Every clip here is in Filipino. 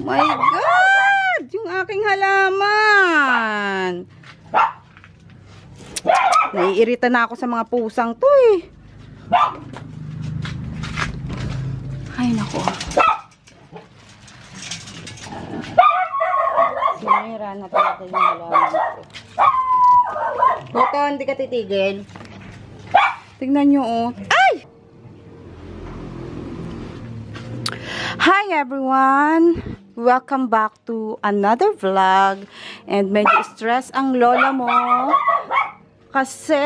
My God! Yung aking halaman. Naiirita na ako sa mga pusang to eh. Ay, nako. Sinira na talaga yung halaman ko. Hindi ka titigil. Tingnan nyo, oh. Ay! Hi, everyone! Welcome back to another vlog. And medyo stress ang lola mo. Kasi,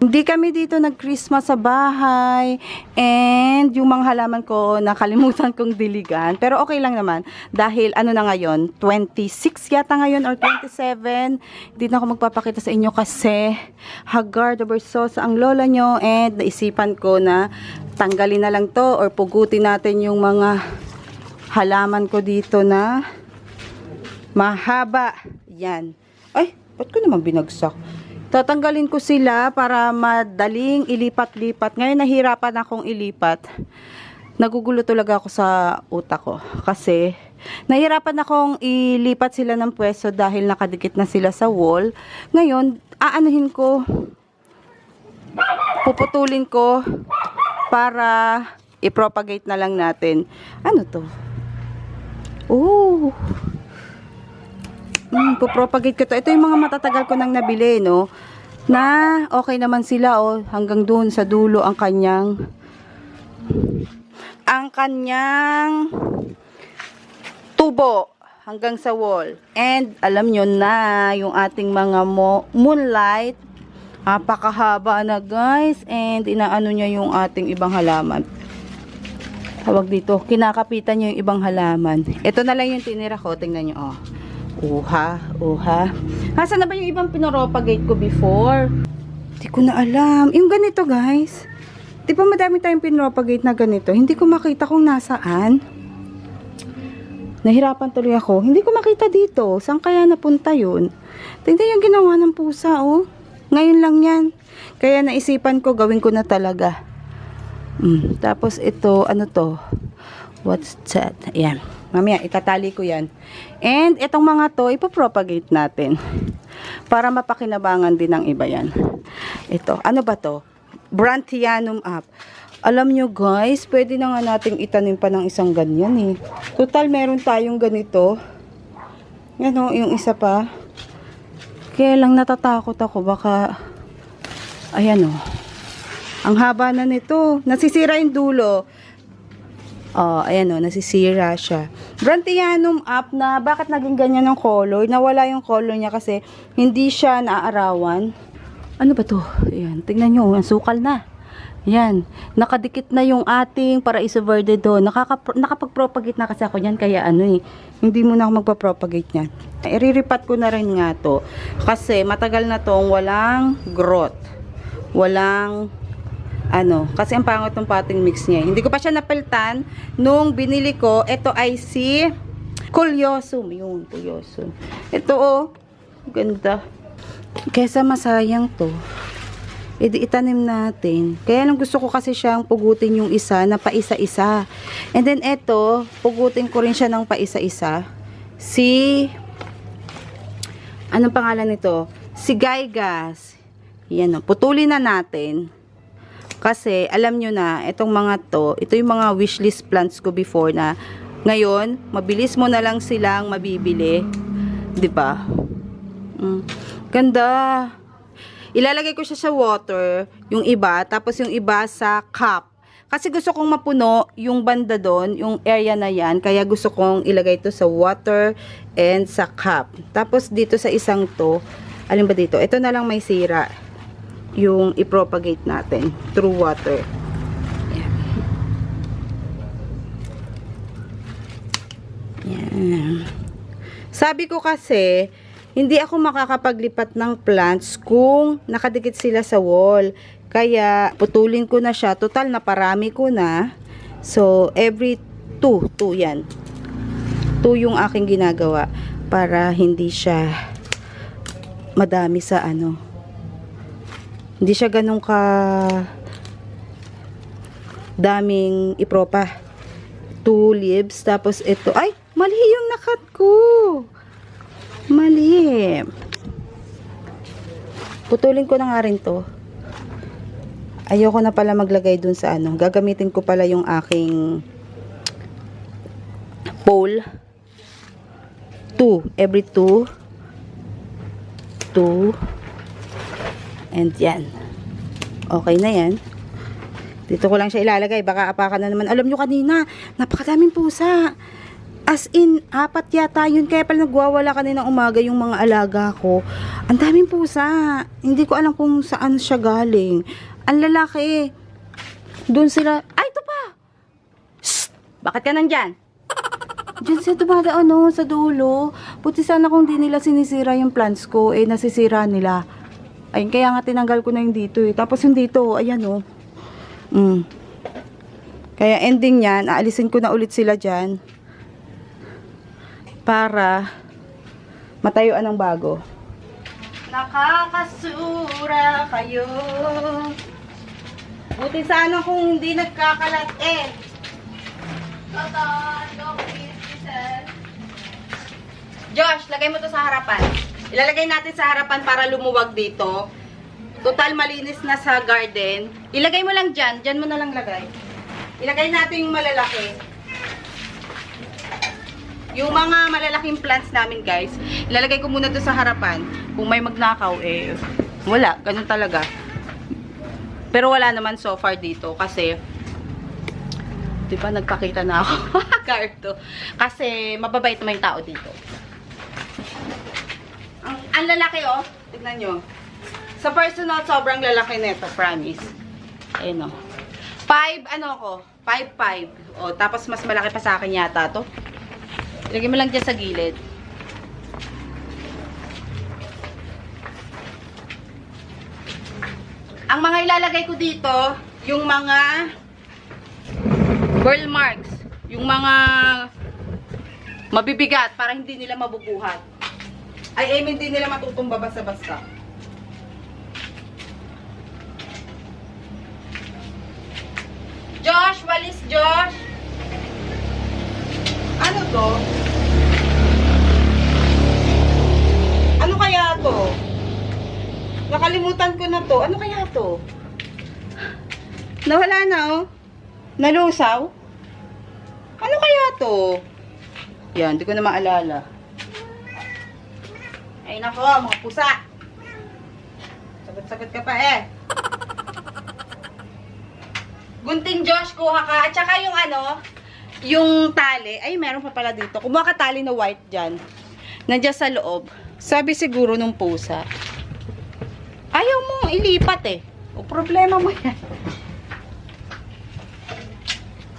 hindi kami dito nag-Christmas sa bahay. And yung mga halaman ko, nakalimutan kong diligan. Pero okay lang naman. Dahil ano na ngayon, 26 yata ngayon or 27. Hindi na ako magpapakita sa inyo kasi haggard or sauce ang lola nyo. And naisipan ko na tanggalin na lang to or pugutin natin yung mga halaman ko dito na mahaba. Yan. Ay, ba't ko naman binagsak? Tatanggalin ko sila para madaling ilipat-lipat. Ngayon nahirapan akong ilipat. Nagugulo talaga ako sa utak ko. Kasi nahirapan akong ilipat sila ng pwesto dahil nakadikit na sila sa wall. Ngayon, aanuhin ko. Puputulin ko para i-propagate na lang natin. Ano to? Oh. Mm, propagate ko to. Ito yung mga matatagal ko nang nabili, no? Na okay naman sila, oh. Hanggang doon sa dulo ang kanyang ang kanyang tubo hanggang sa wall. And alam nyo na yung ating mga mo moonlight napakahaba na guys and inaano niya yung ating ibang halaman. Tawag dito, kinakapitan niya yung ibang halaman. Ito na lang yung tinira ko, tingnan niyo oh. Uha, uha. Nasaan na ba yung ibang pinropagate ko before? Hindi ko na alam. Yung ganito guys. Di ba madami tayong pinropagate na ganito? Hindi ko makita kung nasaan. Nahirapan tuloy ako. Hindi ko makita dito. Saan kaya napunta yun? Tingnan yung ginawa ng pusa, oh. Ngayon lang yan. Kaya naisipan ko, gawin ko na talaga. Mm, tapos ito, ano to? What's that? Ayan. Mamaya, itatali ko yan. And itong mga to, ipopropagate natin. Para mapakinabangan din ng iba yan. Ito, ano ba to? Brantianum up. Alam nyo guys, pwede na nga nating itanim pa ng isang ganyan eh. Total, meron tayong ganito. Yan o, yung isa pa. Kaya lang natatakot ako, baka, ayan o. Ang haba na nito. Nasisira yung dulo. Oh, ayan o, nasisira siya. Brantianum up na, bakit naging ganyan ang color? Nawala yung color niya kasi hindi siya naaarawan. Ano ba to? Ayan, tingnan nyo, ang sukal na. Yan, nakadikit na yung ating paraiso verde doon. Nakaka nakapag-propagate na kasi ako yan, kaya ano eh, hindi mo na ako magpa-propagate yan. Iriripat ko na rin nga to. Kasi matagal na tong walang growth. Walang ano, kasi ang pangit ng potting mix niya. Hindi ko pa siya napalitan nung binili ko. Ito ay si Coleosum. Yun, Coleosum. Ito oh, ganda. Kesa masayang to. Edi itanim natin. Kaya lang gusto ko kasi siyang pugutin yung isa na paisa-isa. And then ito, pugutin ko rin siya ng paisa-isa. Si Anong pangalan nito? Si Gaigas. Yan o. Putulin na natin. Kasi, alam nyo na, itong mga to, ito yung mga wishlist plants ko before na, ngayon, mabilis mo na lang silang mabibili. 'Di ba? Mm. Ganda. Ilalagay ko siya sa water, yung iba, tapos yung iba sa cup. Kasi gusto kong mapuno yung banda doon, yung area na yan. Kaya gusto kong ilagay ito sa water and sa cup. Tapos dito sa isang to, alin ba dito? Ito na lang may sira yung i-propagate natin through water. Yan. Yan. Sabi ko kasi, hindi ako makakapaglipat ng plants kung nakadikit sila sa wall. Kaya, putulin ko na siya. Total, naparami ko na. So, every 2, 2 yan. 2 yung aking ginagawa para hindi siya madami sa ano. Hindi siya ganun ka daming ipropa. 2 two leaves. Tapos ito. Ay, mali yung nakat ko. Mali. Putulin ko na nga rin to. Ayoko na pala maglagay dun sa ano. Gagamitin ko pala yung aking pole. Two. Every two. Two. And yan. Okay na yan. Dito ko lang siya ilalagay. Baka apakan na naman. Alam nyo kanina, napakadaming pusa. As in, apat yata yun. Kaya pala nagwawala kanina umaga yung mga alaga ko. Ang daming pusa. Hindi ko alam kung saan siya galing. Ang lalaki. Doon sila. Ay, ito pa! Shh! Bakit ka nandyan? Diyan siya dumadaan no, sa dulo. Buti sana kung di nila sinisira yung plants ko, eh nasisira nila. Ayun, kaya nga tinanggal ko na yung dito eh. Tapos yung dito, ayan oh. Mm. Kaya ending niyan, aalisin ko na ulit sila dyan. Para matayuan ng bago. Nakakasura kayo. Buti sana kung hindi nagkakalat eh. Josh, lagay mo to sa harapan. Ilalagay natin sa harapan para lumuwag dito. Total malinis na sa garden. Ilagay mo lang dyan. Dyan mo na lang lagay. Ilagay natin yung malalaki. Yung mga malalaking plants namin guys, ilalagay ko muna to sa harapan. Kung may magnakaw eh, wala. Ganun talaga. Pero wala naman so far dito kasi di ba nagpakita na ako Carto. Kasi mababait naman yung tao dito. Ang, lalaki oh, tignan nyo. Sa personal, sobrang lalaki nito, promise. Ayun oh. Five, ano ko? Five, five. O, tapos mas malaki pa sa akin yata to. Ilagay mo lang dyan sa gilid. Ang mga ilalagay ko dito, yung mga burl marks. Yung mga mabibigat para hindi nila mabubuhat. I mean, hindi nila matutumba basta-basta. Josh, walis Josh. Ano to? Ano kaya to? Nakalimutan ko na to. Ano kaya to? Nawala na oh. Nalusaw? Ano kaya to? Yan, hindi ko na maalala. Ay nako, mga pusa. Sagot-sagot ka pa eh. Gunting Josh, kuha ka. At saka yung ano, yung tali. Ay, meron pa pala dito. Kumuha ka tali na white dyan. Nandiyan sa loob. Sabi siguro nung pusa. Ayaw mo ilipat eh. O problema mo yan.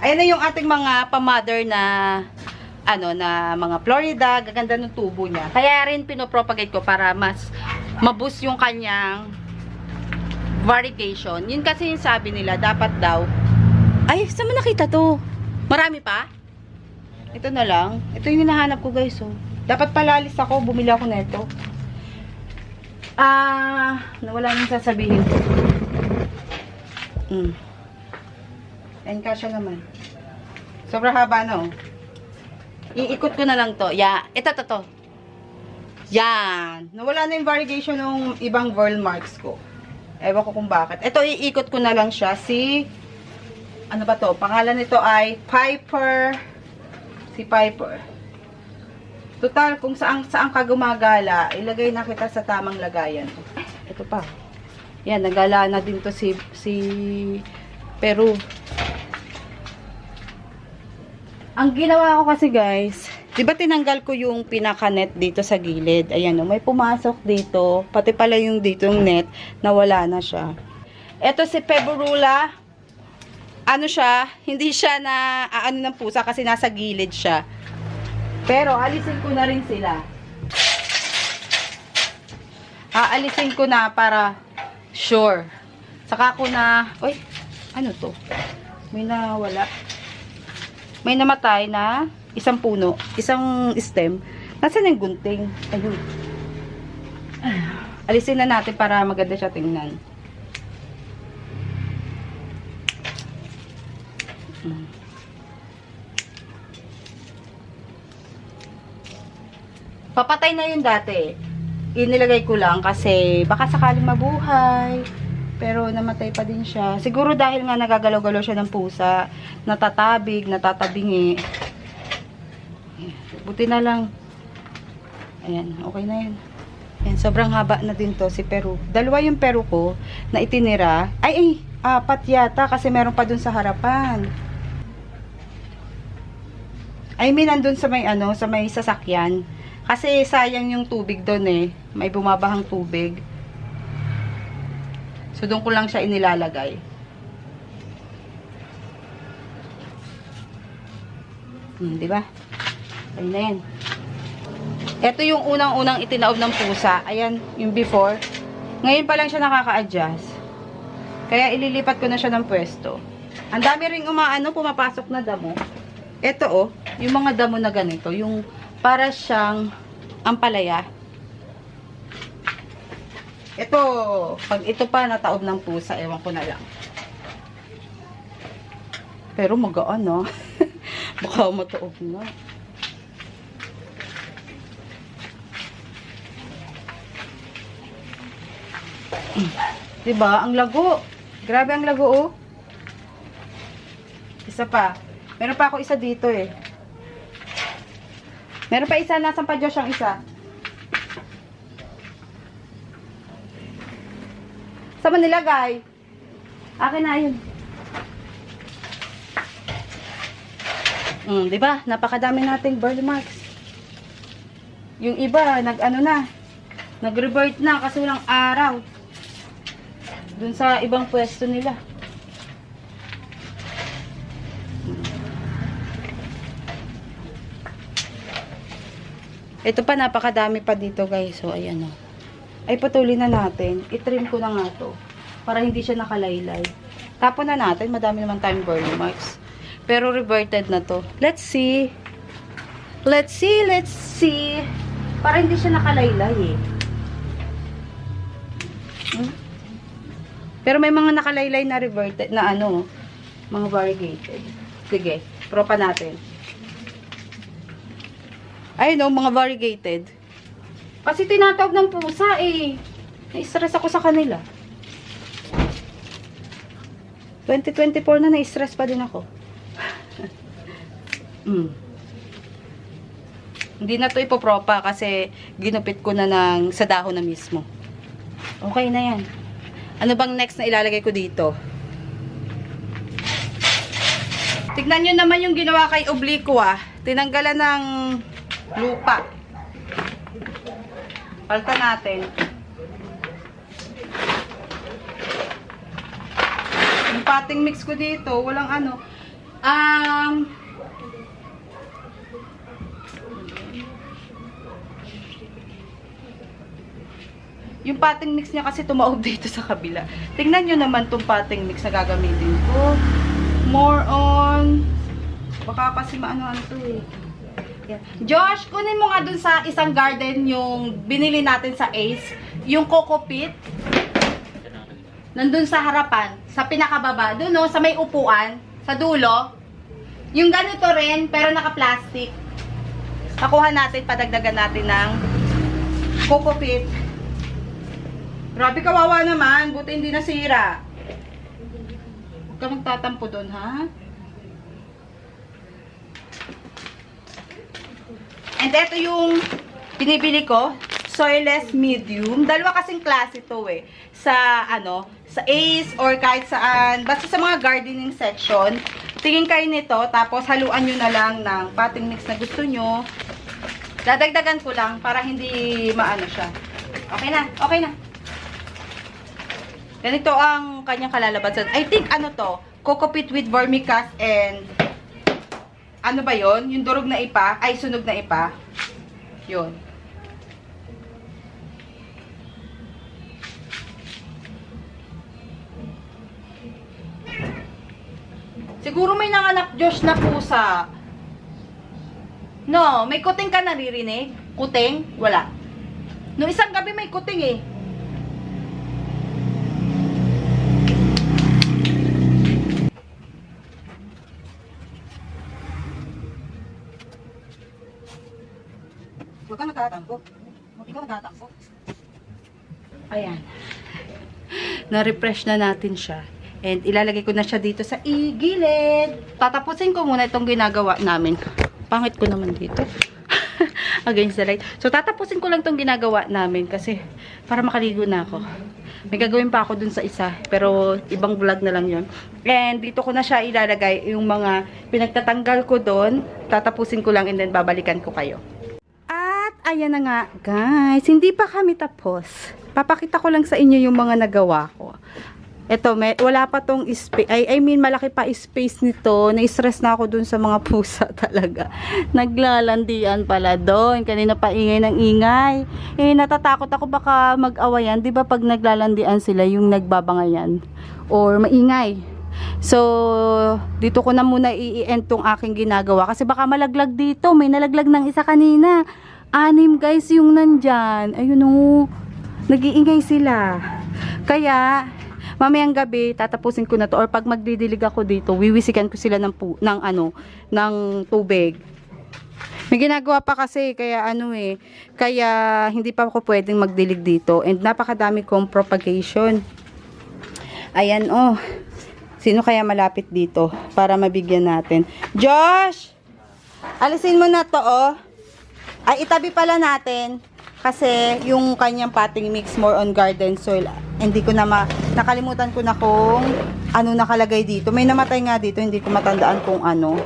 Ayan na yung ating mga pa-mother na ano na mga Florida, gaganda ng tubo niya. Kaya rin pinopropagate ko para mas maboost yung kanyang variegation. Yun kasi yung sabi nila, dapat daw. Ay, saan mo nakita to? Marami pa? Ito na lang. Ito yung hinahanap ko guys. Oh. Dapat palalis ako, bumili ako nito. Ah, nawala nang sasabihin. Mm. Ayan kasya naman. Sobrang haba no. Iikot ko na lang to. Ya, ito to to. Yan. Nawala na yung variegation ng ibang whirl marks ko. Ewan ko kung bakit. Ito, iikot ko na lang siya. Si, ano ba to? Pangalan nito ay Piper. Si Piper. Total, kung saan, saan ka gumagala, ilagay na kita sa tamang lagayan. Ito pa. Yan, nagala na din to si, si Peru. Ang ginawa ko kasi guys, di ba tinanggal ko yung pinaka-net dito sa gilid? Ayan o, may pumasok dito. Pati pala yung dito yung net, nawala na siya. Ito si Peborula, ano siya, hindi siya na aano ng pusa kasi nasa gilid siya. Pero alisin ko na rin sila. Aalisin ko na para sure. Saka ko na, oy, ano to? May nawala may namatay na isang puno, isang stem. Nasaan yung gunting? Ayun. Alisin na natin para maganda siya tingnan. Papatay na yun dati. Inilagay ko lang kasi baka sakaling mabuhay. Pero namatay pa din siya. Siguro dahil nga nagagalaw-galaw siya ng pusa. Natatabig, natatabingi. Buti na lang. Ayan, okay na yun. Ayan, sobrang haba na din to si Peru. Dalawa yung Peru ko na itinira. Ay, ay, apat yata kasi meron pa dun sa harapan. I mean, nandun sa may ano, sa may sasakyan. Kasi sayang yung tubig doon eh. May bumabahang tubig. So, doon ko lang siya inilalagay. Hmm, di ba? Ayun na yan. Ito yung unang-unang itinaob ng pusa. Ayan, yung before. Ngayon pa lang siya nakaka-adjust. Kaya ililipat ko na siya ng pwesto. Ang dami ring umaano, pumapasok na damo. Ito oh, yung mga damo na ganito, yung para siyang ampalaya. Ito, pag ito pa nataob ng pusa, ewan ko na lang. Pero magaan no? Baka mataob na. Diba? Ang lago. Grabe ang lago oh. Isa pa. Meron pa ako isa dito eh. Meron pa isa. Nasaan pa Josh ang isa? Saan mo nilagay? Akin na yun. Mm, 'di ba? Napakadami nating burn marks. Yung iba nag-ano na. Nag-revert na kasi walang araw. Dun sa ibang pwesto nila. Ito pa, napakadami pa dito, guys. So, ayan o. Ay, patuloy na natin. I-trim ko na nga to. Para hindi siya nakalaylay. Tapon na natin. Madami naman tayong burn marks. Pero reverted na to. Let's see. Let's see, let's see. Para hindi siya nakalaylay eh. Hmm? Pero may mga nakalaylay na reverted na ano, mga variegated. Sige, propa natin. Ay no, mga variegated. Kasi tinatawag ng pusa eh. Na-stress ako sa kanila. 2024 na na-stress pa din ako. mm. Hindi na to ipopropa kasi ginupit ko na ng sa dahon na mismo. Okay na yan. Ano bang next na ilalagay ko dito? Tignan nyo naman yung ginawa kay Obliqua. Tinanggalan ng lupa. Palta natin. Yung pating mix ko dito, walang ano. Um, yung pating mix niya kasi tumaob dito sa kabila. Tingnan nyo naman tong pating mix na gagamitin ko. More on, baka kasi maano-ano to eh. Josh, kunin mo nga dun sa isang garden yung binili natin sa Ace. Yung Coco Pit. Nandun sa harapan. Sa pinakababa. Dun no, sa may upuan. Sa dulo. Yung ganito rin, pero naka-plastic. Nakuha natin, padagdagan natin ng Coco Pit. Grabe kawawa naman. Buti hindi nasira. Huwag ka magtatampo dun, ha? And ito yung binibili ko, soilless medium. Dalawa kasing klase to eh. Sa ano, sa Ace or kahit saan, basta sa mga gardening section. Tingin kayo nito, tapos haluan nyo na lang ng potting mix na gusto nyo. Dadagdagan ko lang para hindi maano siya. Okay na, okay na. Ganito ang kanyang kalalabasan. I think ano to, Coco with vermicast and ano ba yon Yung durog na ipa, ay sunog na ipa. Yun. Siguro may nanganak Josh na pusa. No, may kuting ka naririnig? Kuting? Wala. No isang gabi may kuting eh. Huwag kang nagtatampo. Huwag kang nagtatampo. Ayan. Na-refresh na natin siya. And ilalagay ko na siya dito sa igilid. Tatapusin ko muna itong ginagawa namin. Pangit ko naman dito. Against the light. So, tatapusin ko lang itong ginagawa namin kasi para makaligo na ako. May gagawin pa ako dun sa isa. Pero, ibang vlog na lang yon And, dito ko na siya ilalagay yung mga pinagtatanggal ko doon. Tatapusin ko lang and then babalikan ko kayo. Ayan na nga, guys. Hindi pa kami tapos. Papakita ko lang sa inyo yung mga nagawa ko. Ito, may, wala pa tong space. I, I mean, malaki pa space nito. Na-stress na ako dun sa mga pusa talaga. Naglalandian pala doon. Kanina pa ingay ng ingay. Eh, natatakot ako baka mag-awayan. Di ba pag naglalandian sila, yung nagbabangayan? Or maingay. So, dito ko na muna i-end tong aking ginagawa. Kasi baka malaglag dito. May nalaglag ng isa kanina. Anim guys yung nandyan. Ayun o. Nag-iingay sila. Kaya, mamayang gabi, tatapusin ko na to. Or pag magdidilig ako dito, wiwisikan ko sila ng, pu- ng ano, ng tubig. May ginagawa pa kasi, kaya ano eh, kaya hindi pa ako pwedeng magdilig dito. And napakadami kong propagation. Ayan oh. Sino kaya malapit dito para mabigyan natin? Josh! Alisin mo na to oh. Ay, itabi pala natin. Kasi yung kanyang potting mix more on garden soil. Hindi ko na ma... Nakalimutan ko na kung ano nakalagay dito. May namatay nga dito. Hindi ko matandaan kung ano.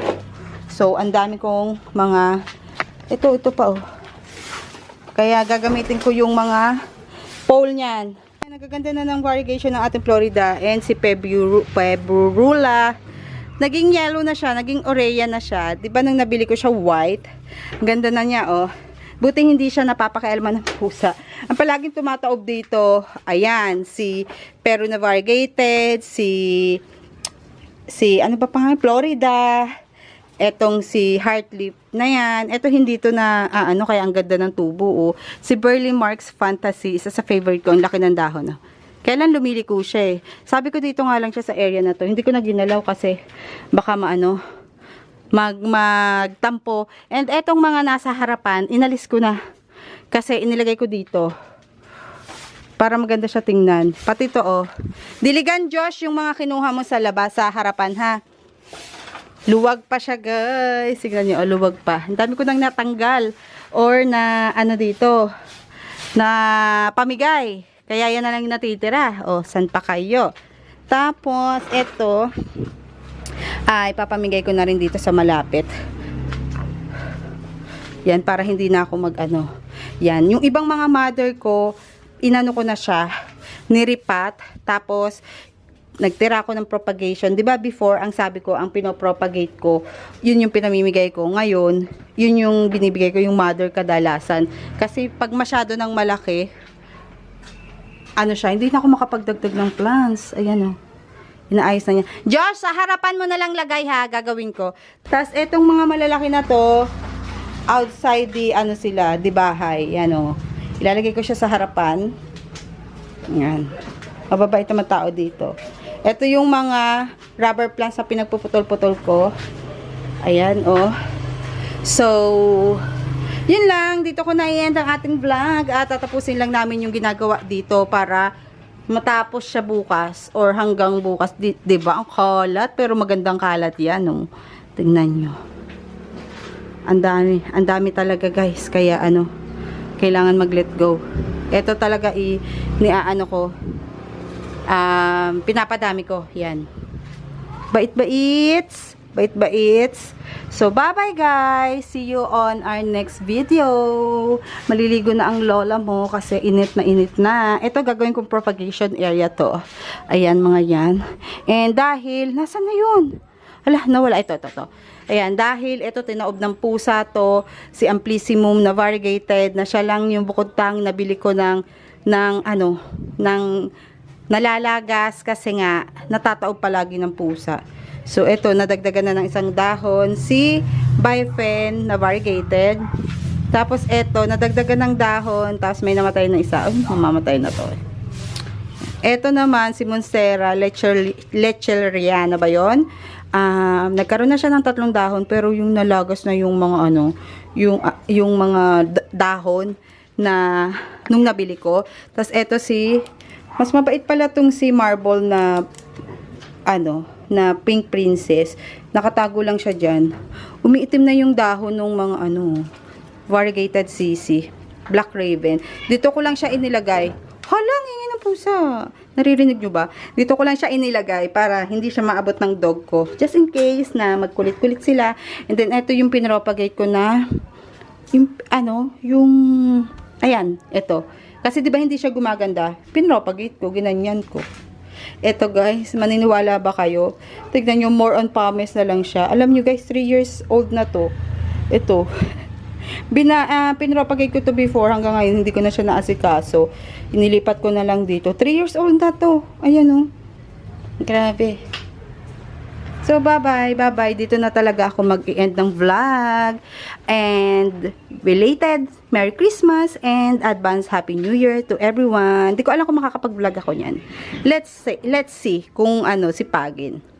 So, ang dami kong mga... Ito, ito pa oh. Kaya gagamitin ko yung mga pole niyan. Nagaganda na ng variegation ng ating Florida and si Pebrula. Naging yellow na siya, naging oreya na siya. 'Di ba nang nabili ko siya white? Ang ganda na niya oh. Buti hindi siya napapakaelman ng pusa. Ang palaging tumataob dito, ayan, si Peru na variegated, si si ano pa pangalan, Florida. Etong si Heartleaf na yan. Ito hindi to na, ah, ano, kaya ang ganda ng tubo, oh. Si Burley Marks Fantasy, isa sa favorite ko, ang laki ng dahon, oh. Kailan lumiliko siya eh. Sabi ko dito nga lang siya sa area na to. Hindi ko na ginalaw kasi baka maano, mag, magtampo. And etong mga nasa harapan, inalis ko na. Kasi inilagay ko dito. Para maganda siya tingnan. Pati to oh. Diligan Josh yung mga kinuha mo sa labas, sa harapan ha. Luwag pa siya guys. Tingnan niyo, oh, luwag pa. Ang dami ko nang natanggal. Or na ano dito. Na pamigay. Kaya yan na lang natitira. O, san pa kayo? Tapos, eto. Ay, papamigay ko na rin dito sa malapit. Yan, para hindi na ako mag ano. Yan, yung ibang mga mother ko, inano ko na siya, niripat, tapos, nagtira ako ng propagation. 'Di ba before, ang sabi ko, ang pinopropagate ko, yun yung pinamimigay ko. Ngayon, yun yung binibigay ko, yung mother kadalasan. Kasi, pag masyado ng malaki, ano siya, hindi na ako makapagdagdag ng plants. Ayan o. Inaayos na niya. Josh, sa harapan mo na lang lagay ha, gagawin ko. Tapos, etong mga malalaki na to, outside the, ano sila, di bahay. Yan o. Ilalagay ko siya sa harapan. Yan. Mababait naman tao dito. Ito yung mga rubber plants na pinagpuputol-putol ko. Ayan, oh. So, yun lang. Dito ko na i-end ang ating vlog. At tatapusin lang namin yung ginagawa dito para matapos siya bukas or hanggang bukas. Di, di ba? Ang kalat. Pero magandang kalat yan, oh. Tingnan nyo. Ang dami. Ang dami talaga, guys. Kaya, ano, kailangan mag-let go. Ito talaga i niaano ko. Um, pinapadami ko. Yan. Bait-baits. Bait-baits. So, bye-bye guys. See you on our next video. Maliligo na ang lola mo kasi init na init na. Ito gagawin kong propagation area to. Ayan mga yan. And dahil, nasa na yun? Ala, nawala. Ito, ito, ito. Ayan, dahil ito tinaob ng pusa to, si Amplissimum na variegated, na siya lang yung bukod tang nabili ko ng, ng ano, ng nalalagas kasi nga natataob palagi ng pusa. So, ito, nadagdagan na ng isang dahon. Si Bifen na variegated. Tapos, ito, nadagdagan ng dahon. Tapos, may namatay na isa. Ay, mamamatay na to. Ito naman, si Monstera Lechel, Lechelleriana ba yun? Um, nagkaroon na siya ng tatlong dahon, pero yung nalagas na yung mga ano, yung, ah, yung mga dahon na nung nabili ko. Tapos eto si, mas mabait pala tong si Marble na ano, na Pink Princess. Nakatago lang siya dyan. Umiitim na yung dahon ng mga ano, variegated sisi. Black Raven. Dito ko lang siya inilagay. Halang, ingin ng pusa. Naririnig nyo ba? Dito ko lang siya inilagay para hindi siya maabot ng dog ko. Just in case na magkulit-kulit sila. And then, ito yung pinropagate ko na yung, ano, yung, ayan, ito. Kasi di ba hindi siya gumaganda? Pinropagate ko, ginanyan ko. Eto guys, maniniwala ba kayo? Tignan nyo, more on promise na lang siya. Alam nyo guys, 3 years old na to. Ito. Bina, ah, pinropagate ko to before hanggang ngayon hindi ko na siya naasikaso. Inilipat ko na lang dito. 3 years old na to. Ayan oh. Grabe. So, bye-bye. Bye-bye. Dito na talaga ako mag-end ng vlog. And, belated Merry Christmas and advance Happy New Year to everyone. Di ko alam kung makakapag-vlog ako niyan. Let's see, let's see kung ano, si Pagin.